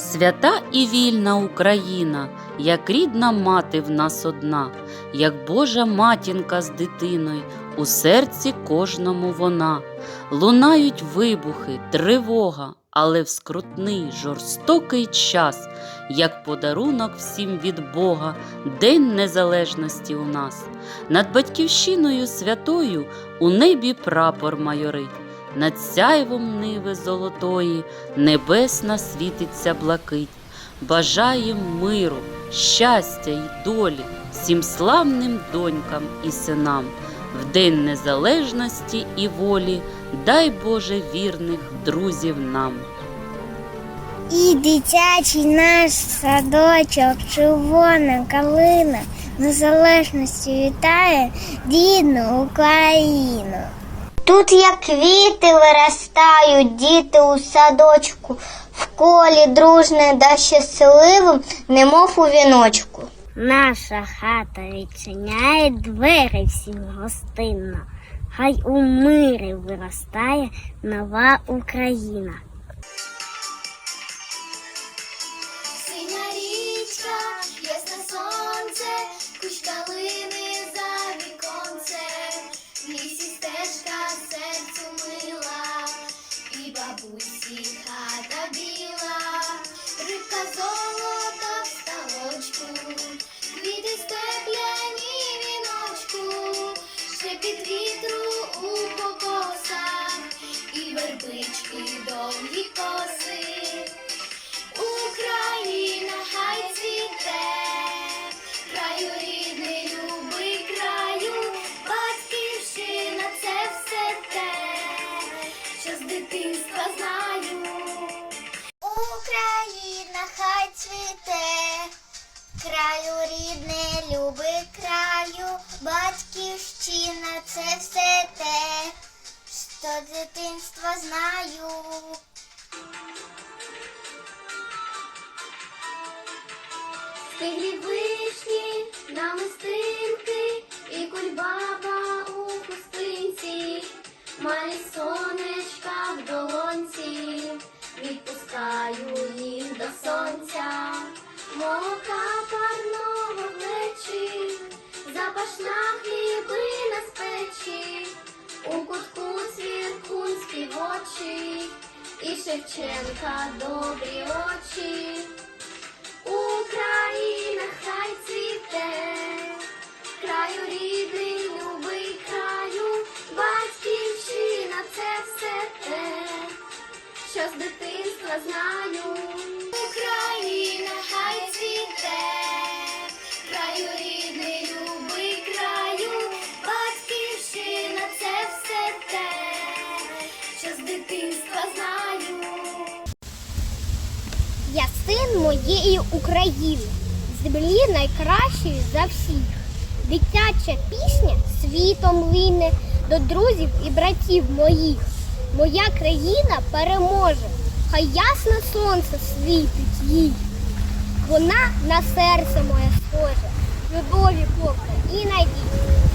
Свята і вільна Україна, як рідна мати в нас одна, як Божа матінка з дитиною, у серці кожному вона. Лунають вибухи, тривога, але в скрутний, жорстокий час, як подарунок всім від Бога, День Незалежності у нас. Над батьківщиною святою у небі прапор майорить. Над сяйвом ниви золотої небесна світиться блакить. Бажаєм миру, щастя й долі всім славним донькам і синам. В День Незалежності і волі дай Боже вірних друзів нам. І дитячий наш садочок, червона калина незалежності вітає рідну Україну. Тут як квіти виростають діти у садочку, в колі дружне да щасливим, немов у віночку. Наша хата відчиняє двері всім гостинно. Хай у мирі виростає нова Україна. Серцю мила, і бабусі хата біла, рибка золота в ставочку, квіти степляні віночку, шепіт вітру у покосах, і вербички довгі з дитинства знаю. Україна хай цвіте, краю рідний, любий краю, батьківщина це все те, що з дитинства знаю. Стиглі запашна хлібина з печі, у кутку цвіркун співочі, і Шевченка добрі очі. Син моєї України, землі найкращої за всіх. Дитяча пісня світом лине до друзів і братів моїх. Моя країна переможе, хай ясне сонце світить їй. Вона на серце моє схоже, любові, покой і надії.